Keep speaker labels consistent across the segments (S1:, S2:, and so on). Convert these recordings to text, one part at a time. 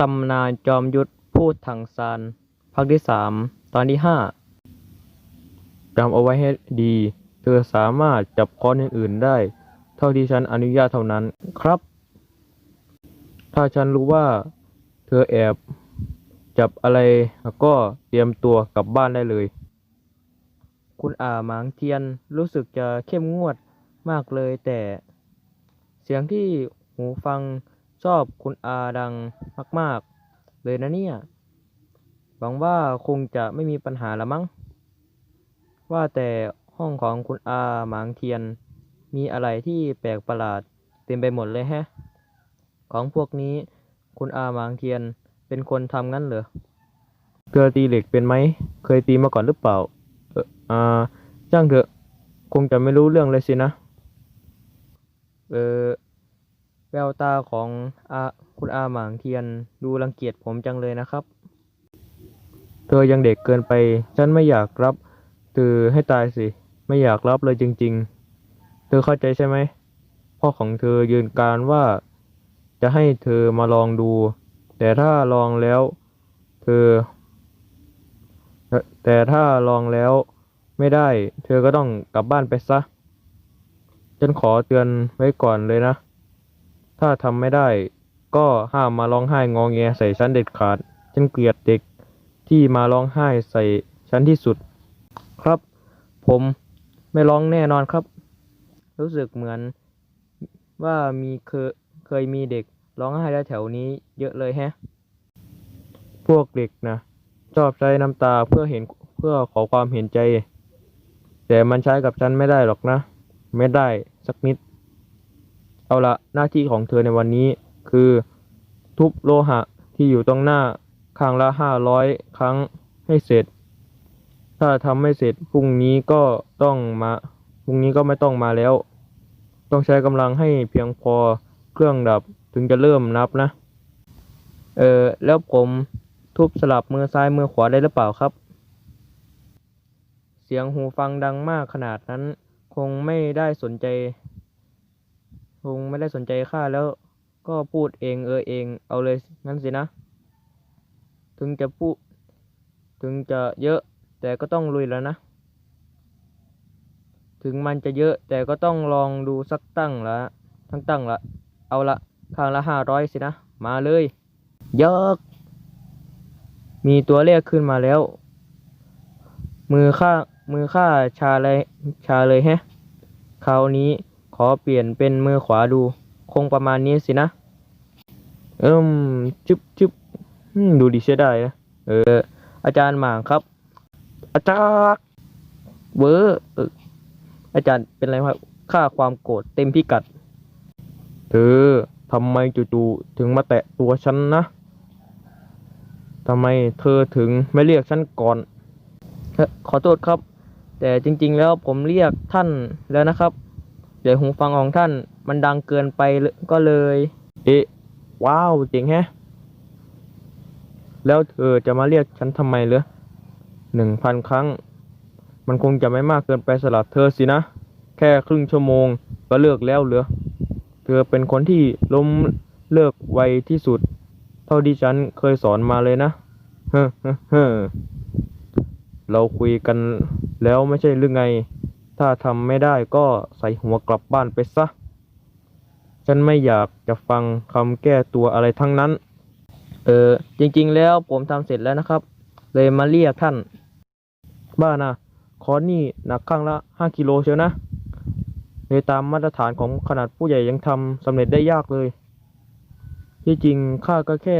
S1: ตำนานจอมยุทธพูดถังซานภาคที่สามตอนที่ห้าจำเอาไว้ให้ดี เธอสามารถจับค้อนอื่นๆได้ เท่าที่ฉันอนุญาตเท่านั้นครับ ถ้าฉันรู้ว่า เธอแอบจับอะไรแล้วก็เตรียมตัวกลับบ้านได้เลย คุณอาหมางเทียนรู้สึกจะเข้มงวดมากเลยแต่ เสียงที่หูฟัง ชอบคุณอาดังมาก ๆ เลยนะเนี่ย หวังว่าคงจะไม่มีปัญหาละมั้ง ว่าแต่ห้องของคุณอาหมางเทียน มีอะไรที่แปลกประหลาดเต็มไปหมดเลยแฮะ ของพวกนี้คุณอาหมางเทียนเป็นคนทำงั้นเหรอเธอตีเหล็กเป็นไหม เคยตีมาก่อนหรือเปล่า เอออ่าจ้างเถอะ คงจะไม่รู้เรื่องเลยสินะ เออ แววตาของอาคุณอาหมางเทียนดูรังเกียจผมจังเลยนะครับ เธอยังเด็กเกินไป ฉันไม่อยากรับเธอให้ตายสิ ไม่อยากรับเลยจริง ๆ เธอเข้าใจใช่ไหม พ่อของเธอยืนการว่า จะให้เธอมาลองดู แต่ถ้าลองแล้ว เธอ แต่ถ้าลองแล้วไม่ได้ เธอก็ต้องกลับบ้านไปซะ ฉันขอเตือนไว้ก่อนเลยนะ ถ้าทำไม่ได้ก็ห้ามมาร้องไห้งอแงใส่ฉันเด็ดขาด ฉันเกลียดเด็กที่มาร้องไห้ใส่ฉันที่สุด ครับ ผมไม่ร้องแน่นอนครับ รู้สึกเหมือนว่ามีเคยเคยมีเด็กร้องไห้แล้วแถวนี้เยอะเลยแฮะ พวกเด็กนะชอบใช้น้ำตาเพื่อเห็นเพื่อขอความเห็นใจ แต่มันใช้กับฉันไม่ได้หรอกนะ ไม่ได้สักนิด เอาละหน้าที่ของเธอในวันนี้ คือ ทุบโลหะที่อยู่ตรงหน้าข้างละห้าร้อยครั้งให้เสร็จ ถ้าทำไม่เสร็จพรุ่งนี้ก็ต้องมาพรุ่งนี้ก็ไม่ต้องมาแล้ว ต้องใช้กำลังให้เพียงพอเครื่องดับถึงจะเริ่มนับนะ เออแล้วผมทุบสลับมือซ้ายมือขวาได้หรือเปล่าครับ เสียงหูฟังดังมากขนาดนั้น คงไม่ได้สนใจ คงไม่ได้สนใจข้าแล้วก็พูดเองเออเอง เอาเลยงั้นสินะ ถึงจะพูด ถึงจะเยอะ แต่ก็ต้องลุยแล้วนะ ถึงมันจะเยอะ แต่ก็ต้องลองดูสักตั้งละทั้งตั้งละ เอาละข้างละห้าร้อยสินะ มาเลยยกมีตัวเลขขึ้นมาแล้ว มือข้ามือข้าชาเลยชาเลยแฮะคราวนี้ ขอเปลี่ยนเป็นมือขวาดู คงประมาณนี้สินะ เอิมจึบจึบดูดีใช้ได้นะเออ อาจารย์หมางครับ อาจารย์เวอร์เอออาจารย์เป็นไรครับค่าความโกรธเต็มพิกัด เธอทำไมจู่ๆถึงมาแตะตัวฉันนะทำไมเธอถึงไม่เรียกฉันก่อน ขอโทษครับ แต่จริงๆแล้วผมเรียกท่านแล้วนะครับ เดี๋ยวหูฟังของท่านมันดังเกินไปเลยก็เลย เอ๊ะ ว้าวเจ๋งแฮะ แล้วเธอจะมาเรียกฉันทำไมเหรอหนึ่งพันครั้ง มันคงจะไม่มากเกินไปสำหรับเธอสินะ แค่ครึ่งชั่วโมงก็เลิกแล้วเหรอ เธอเป็นคนที่ล้มเลิกไวที่สุด เท่าที่ฉันเคยสอนมาเลยนะเฮ้เฮ้อเฮ้อเราคุยกันแล้วไม่ใช่หรือไง ถ้าทำไม่ได้ก็ใส่หัวกลับบ้านไปซะ ฉันไม่อยากจะฟังคำแก้ตัวอะไรทั้งนั้น เออ จริงๆ แล้วผมทำเสร็จแล้วนะครับ เลยมาเรียกท่าน บ้านะคอนนี่หนักข้างละห้ากิโลเชียวนะในตามมาตรฐานของขนาดผู้ใหญ่ยังทำสำเร็จได้ยากเลย ที่จริงข้าก็แค่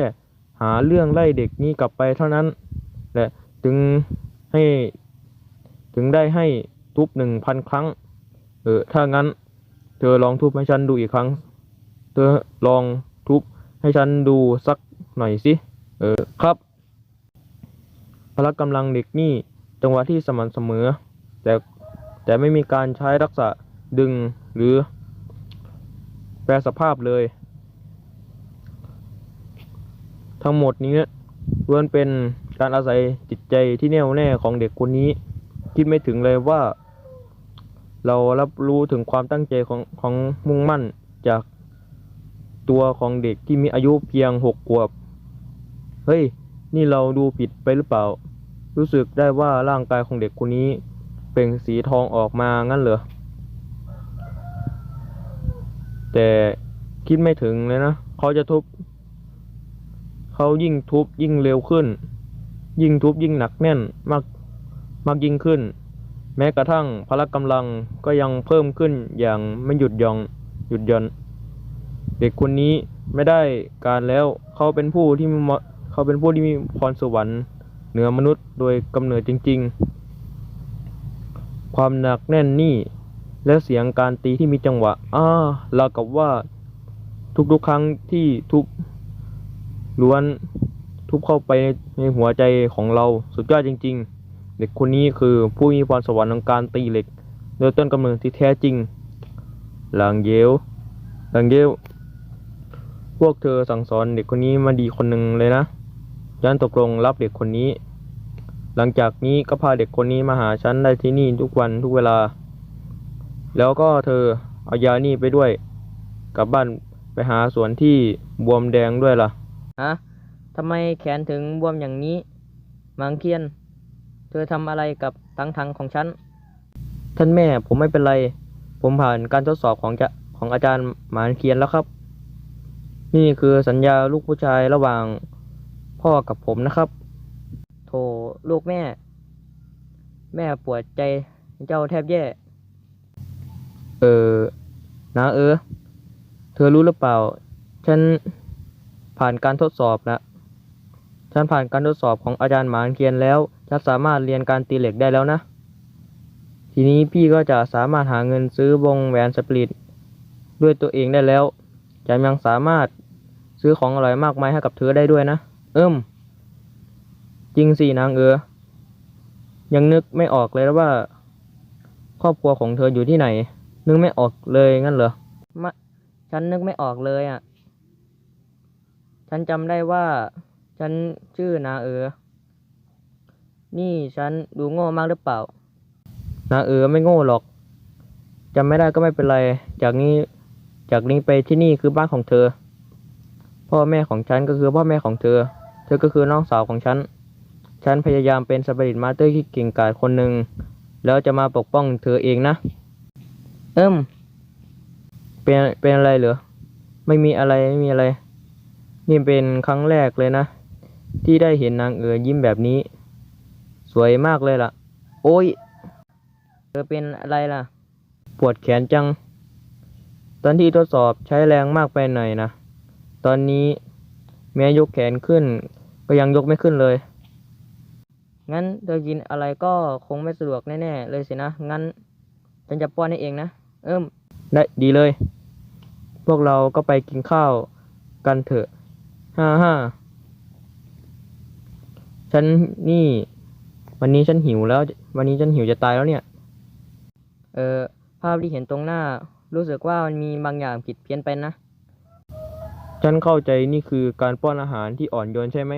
S1: หาเรื่องไล่เด็กนี้กลับไปเท่านั้น และถึงให้ถึงได้ให้ ทุบหนึ่งพันครั้ง เออ ถ้างั้น เธอลองทุบให้ฉันดูอีกครั้ง เธอลองทุบให้ฉันดูสักหน่อยสิ เออ ครับ พละกำลังเด็กนี่จังหวะที่สม่ำเสมอ แต่แต่ไม่มีการใช้รักษาดึงหรือ แปรสภาพเลย ทั้งหมดนี้ล้วนเป็นการอาศัยจิตใจที่แน่วแน่ของเด็กคนนี้ คิดไม่ถึงเลยว่า เรารับรู้ถึงความตั้งใจของของมุ่งมั่นจากตัวของเด็กที่มีอายุเพียงหกขวบ เฮ้ย นี่เราดูผิดไปหรือเปล่า รู้สึกได้ว่าร่างกายของเด็กคนนี้เปล่งสีทองออกมางั้นเหรอ แต่คิดไม่ถึงเลยนะ เขาจะทุบ เขายิ่งทุบยิ่งเร็วขึ้น ยิ่งทุบยิ่งหนักแน่นมากมากยิ่งขึ้น แม้กระทั่งพละกำลังก็ยังเพิ่มขึ้นอย่างไม่หยุดยอนหยุดยอนเด็กคนนี้ไม่ได้การแล้วเขาเป็นผู้ที่มีเขาเป็นผู้ที่มีพรสวรรค์ เหนือมนุษย์โดยกำเนิดจริง ๆ ความหนักแน่นนี่และเสียงการตีที่มีจังหวะอ้าราวกับว่าทุกๆครั้งที่ทุบล้วนทุบเข้าไปในในหัวใจของเราสุดยอดจริง ๆ เด็กคนนี้คือผู้มีพรสวรรค์ของการตีเหล็ก โดยต้นกำเนิดที่แท้จริง หลังเยวหลังเยวพวกเธอสั่งสอนเด็กคนนี้มาดีคนหนึ่งเลยนะ ฉันตกลงรับเด็กคนนี้ หลังจากนี้ก็พาเด็กคนนี้มาหาฉันได้ที่นี่ทุกวันทุกเวลา แล้วก็เธอเอายานี่ไปด้วย กลับบ้านไปหาสวนที่บวมแดงด้วยล่ะ
S2: ฮะ ทำไมแขนถึงบวมอย่างนี้ มังเคียน เธอทำอะไรกับตังทังของฉัน
S1: ท่านแม่ผมไม่เป็นไร ผมผ่านการทดสอบของจะของอาจารย์หมานเคียนแล้วครับ นี่คือสัญญาลูกผู้ชายระหว่างพ่อกับผมนะครับ
S2: โถลูกแม่ แม่ปวดใจเจ้าแทบแย่
S1: เออนะเออ เธอรู้หรือเปล่า ฉันผ่านการทดสอบนะ ฉันผ่านการทดสอบของอาจารย์หมานเคียนแล้ว ฉันสามารถเรียนการตีเหล็กได้แล้วนะ ทีนี้พี่ก็จะสามารถหาเงินซื้อวงแหวนสปริตด้วยตัวเองได้แล้วแถมยังสามารถซื้อของอร่อยมากมายให้กับเธอได้ด้วยนะ เอิ่ม จริงสินางเออ ยังนึกไม่ออกเลยว่า ครอบครัวของเธออยู่ที่ไหน นึกไม่ออกเลยงั้นเหรอ
S2: มะฉันนึกไม่ออกเลยอะ ฉันจำได้ว่า ฉันชื่อนาเออ นี่ฉันดูโง่มากหรือเปล่า
S1: นาเออไม่โง่หรอกจำไม่ได้ก็ไม่เป็นไร จากนี้ จากนี้ไปที่นี่คือบ้านของเธอ พ่อแม่ของฉันก็คือพ่อแม่ของเธอ เธอก็คือน้องสาวของฉัน ฉันพยายามเป็นสปิริตมาสเตอร์ที่เก่งกาจคนหนึ่ง แล้วจะมาปกป้องเธอเองนะ
S2: เอิ่ม
S1: เป็น เป็นอะไรเหรอ ไม่มีอะไรไม่มีอะไร นี่เป็นครั้งแรกเลยนะ ที่ได้เห็นนางเอ๋อยิ้มแบบนี้ สวยมากเลยล่ะ โอ้ย
S2: เธอเป็นอะไรล่ะ
S1: ปวดแขนจัง ตอนที่ทดสอบใช้แรงมากไปหน่อยนะ ตอนนี้แม้ยกแขนขึ้น ก็ยังยกไม่ขึ้นเลย
S2: งั้นเธอกินอะไรก็คงไม่สะดวกแน่ๆเลยสินะ งั้นฉันจะป้อนให้เองนะ เอิ่ม
S1: ได้ดีเลย พวกเราก็ไปกินข้าวกันเถอะ ฮ่าฮ่าฉันนี่ วันนี้ฉันหิวแล้ว วันนี้ฉันหิวจะตายแล้วเนี่ย
S2: เออภาพที่เห็นตรงหน้า รู้สึกว่ามันมีบางอย่างผิดเพี้ยนไปนะ
S1: ฉันเข้าใจนี่คือการป้อนอาหารที่อ่อนโยนใช่ไหม